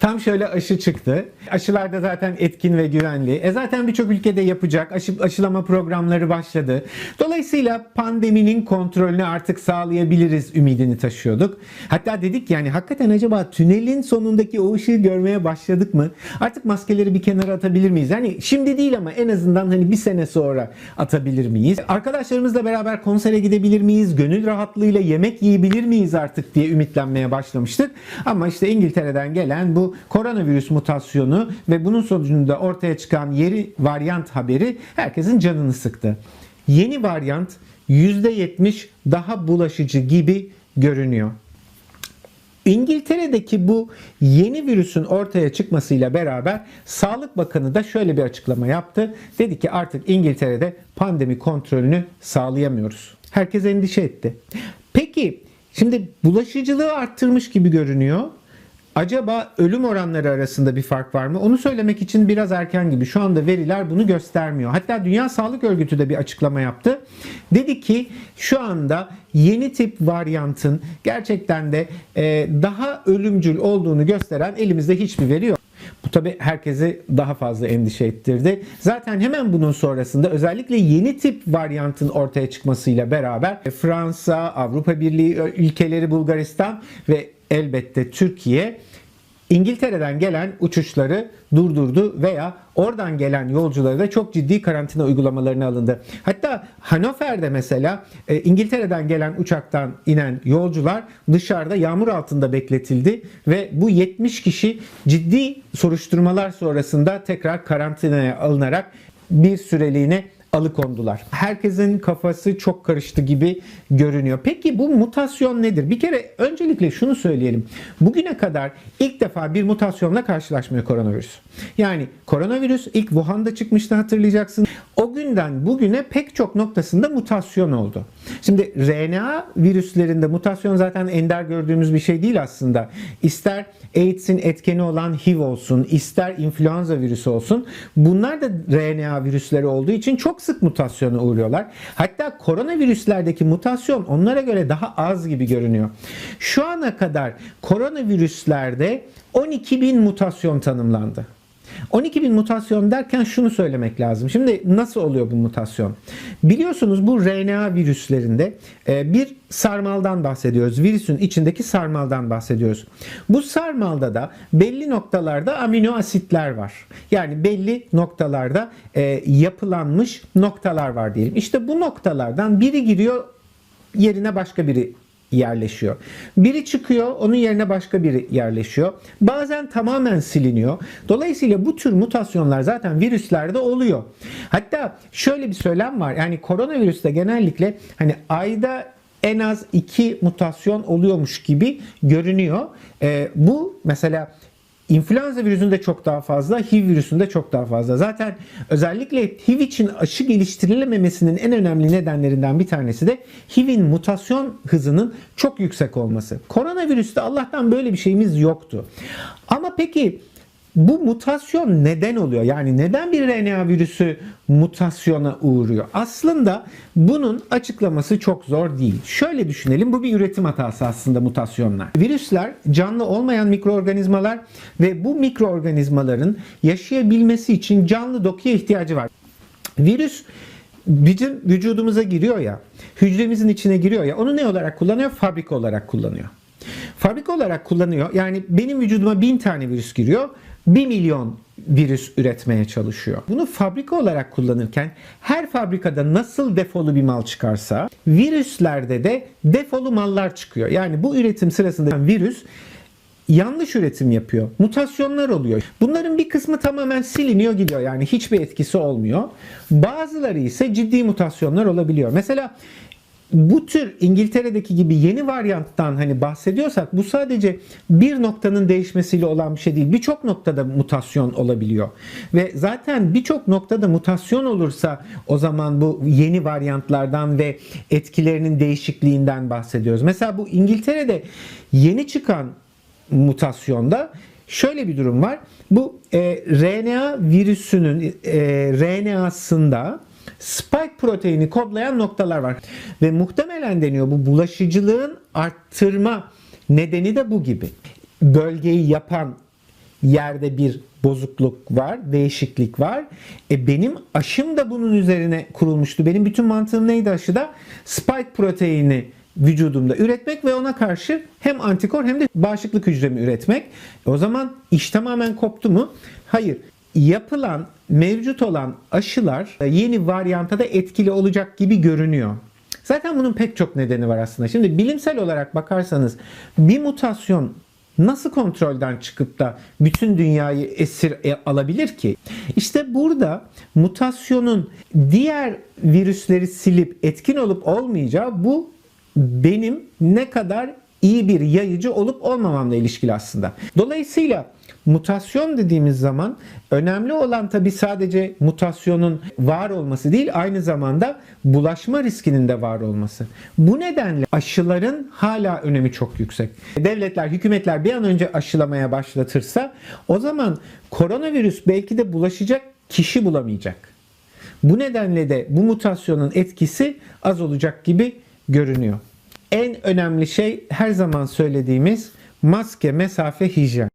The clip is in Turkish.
Tam şöyle aşı çıktı. Aşılar da zaten etkin ve güvenli. E zaten birçok ülkede yapacak. Aşı, aşılama programları başladı. Dolayısıyla pandeminin kontrolünü artık sağlayabiliriz ümidini taşıyorduk. Hatta dedik yani hakikaten acaba tünelin sonundaki o ışığı görmeye başladık mı? Artık maskeleri bir kenara atabilir miyiz? Yani şimdi değil ama en azından hani bir sene sonra atabilir miyiz? Arkadaşlarımızla beraber konsere gidebilir miyiz? Gönül rahatlığıyla yemek yiyebilir miyiz artık diye ümitlenmeye başlamıştık. Ama işte İngiltere'den gelen bu koronavirüs mutasyonu ve bunun sonucunda ortaya çıkan yeni varyant haberi herkesin canını sıktı. Yeni varyant %70 daha bulaşıcı gibi görünüyor. İngiltere'deki bu yeni virüsün ortaya çıkmasıyla beraber Sağlık Bakanı da şöyle bir açıklama yaptı. Dedi ki artık İngiltere'de pandemi kontrolünü sağlayamıyoruz. Herkes endişe etti. Peki şimdi bulaşıcılığı arttırmış gibi görünüyor. Acaba ölüm oranları arasında bir fark var mı? Onu söylemek için biraz erken gibi. Şu anda veriler bunu göstermiyor. Hatta Dünya Sağlık Örgütü de bir açıklama yaptı. Dedi ki şu anda yeni tip varyantın gerçekten de e, daha ölümcül olduğunu gösteren elimizde hiçbir veri yok. Bu tabi herkesi daha fazla endişe ettirdi. Zaten hemen bunun sonrasında özellikle yeni tip varyantın ortaya çıkmasıyla beraber Fransa, Avrupa Birliği ülkeleri, Bulgaristan ve elbette Türkiye İngiltere'den gelen uçuşları durdurdu veya oradan gelen yolcuları da çok ciddi karantina uygulamalarına alındı. Hatta Hannover'de mesela e, İngiltere'den gelen uçaktan inen yolcular dışarıda yağmur altında bekletildi ve bu 70 kişi ciddi soruşturmalar sonrasında tekrar karantinaya alınarak bir süreliğine alıkondular. Herkesin kafası çok karıştı gibi görünüyor. Peki bu mutasyon nedir? Bir kere öncelikle şunu söyleyelim. Bugüne kadar ilk defa bir mutasyonla karşılaşmıyor koronavirüs. Yani koronavirüs ilk Wuhan'da çıkmıştı hatırlayacaksın. O günden bugüne pek çok noktasında mutasyon oldu. Şimdi RNA virüslerinde mutasyon zaten ender gördüğümüz bir şey değil aslında. İster AIDS'in etkeni olan HIV olsun, ister influenza virüsü olsun. Bunlar da RNA virüsleri olduğu için çok sık mutasyona uğruyorlar. Hatta koronavirüslerdeki mutasyon onlara göre daha az gibi görünüyor. Şu ana kadar koronavirüslerde 12 bin mutasyon tanımlandı. 12 bin mutasyon derken şunu söylemek lazım. Şimdi nasıl oluyor bu mutasyon? Biliyorsunuz bu RNA virüslerinde e, bir sarmaldan bahsediyoruz. Virüsün içindeki sarmaldan bahsediyoruz. Bu sarmalda da belli noktalarda amino asitler var. Yani belli noktalarda e, yapılanmış noktalar var diyelim. İşte bu noktalardan biri giriyor yerine başka biri yerleşiyor. Biri çıkıyor, onun yerine başka biri yerleşiyor. Bazen tamamen siliniyor. Dolayısıyla bu tür mutasyonlar zaten virüslerde oluyor. Hatta şöyle bir söylem var. Yani koronavirüste genellikle hani ayda en az iki mutasyon oluyormuş gibi görünüyor. Ee, bu mesela İnfluenza virüsünde çok daha fazla, HIV virüsünde çok daha fazla. Zaten özellikle HIV için aşı geliştirilememesinin en önemli nedenlerinden bir tanesi de HIV'in mutasyon hızının çok yüksek olması. Koronavirüste Allah'tan böyle bir şeyimiz yoktu. Ama peki bu mutasyon neden oluyor? Yani neden bir RNA virüsü mutasyona uğruyor? Aslında bunun açıklaması çok zor değil. Şöyle düşünelim bu bir üretim hatası aslında mutasyonlar. Virüsler canlı olmayan mikroorganizmalar ve bu mikroorganizmaların yaşayabilmesi için canlı dokuya ihtiyacı var. Virüs bizim vücudumuza giriyor ya, hücremizin içine giriyor ya, onu ne olarak kullanıyor? Fabrika olarak kullanıyor. Fabrika olarak kullanıyor. Yani benim vücuduma bin tane virüs giriyor. 1 milyon virüs üretmeye çalışıyor. Bunu fabrika olarak kullanırken her fabrikada nasıl defolu bir mal çıkarsa virüslerde de defolu mallar çıkıyor. Yani bu üretim sırasında virüs yanlış üretim yapıyor. Mutasyonlar oluyor. Bunların bir kısmı tamamen siliniyor gidiyor. Yani hiçbir etkisi olmuyor. Bazıları ise ciddi mutasyonlar olabiliyor. Mesela bu tür İngiltere'deki gibi yeni varyanttan hani bahsediyorsak bu sadece bir noktanın değişmesiyle olan bir şey değil. Birçok noktada mutasyon olabiliyor. Ve zaten birçok noktada mutasyon olursa o zaman bu yeni varyantlardan ve etkilerinin değişikliğinden bahsediyoruz. Mesela bu İngiltere'de yeni çıkan mutasyonda şöyle bir durum var. Bu e, RNA virüsünün e, RNA'sında spike proteini kodlayan noktalar var. Ve muhtemelen deniyor bu bulaşıcılığın arttırma nedeni de bu gibi. Bölgeyi yapan yerde bir bozukluk var, değişiklik var. E benim aşım da bunun üzerine kurulmuştu. Benim bütün mantığım neydi aşıda? Spike proteini vücudumda üretmek ve ona karşı hem antikor hem de bağışıklık hücremi üretmek. E o zaman iş tamamen koptu mu? Hayır. Yapılan, mevcut olan aşılar yeni varyanta da etkili olacak gibi görünüyor. Zaten bunun pek çok nedeni var aslında. Şimdi bilimsel olarak bakarsanız bir mutasyon nasıl kontrolden çıkıp da bütün dünyayı esir e, alabilir ki? İşte burada mutasyonun diğer virüsleri silip etkin olup olmayacağı bu benim ne kadar iyi bir yayıcı olup olmamamla ilişkili aslında. Dolayısıyla mutasyon dediğimiz zaman önemli olan tabii sadece mutasyonun var olması değil aynı zamanda bulaşma riskinin de var olması. Bu nedenle aşıların hala önemi çok yüksek. Devletler, hükümetler bir an önce aşılamaya başlatırsa o zaman koronavirüs belki de bulaşacak kişi bulamayacak. Bu nedenle de bu mutasyonun etkisi az olacak gibi görünüyor. En önemli şey her zaman söylediğimiz maske, mesafe, hijyen.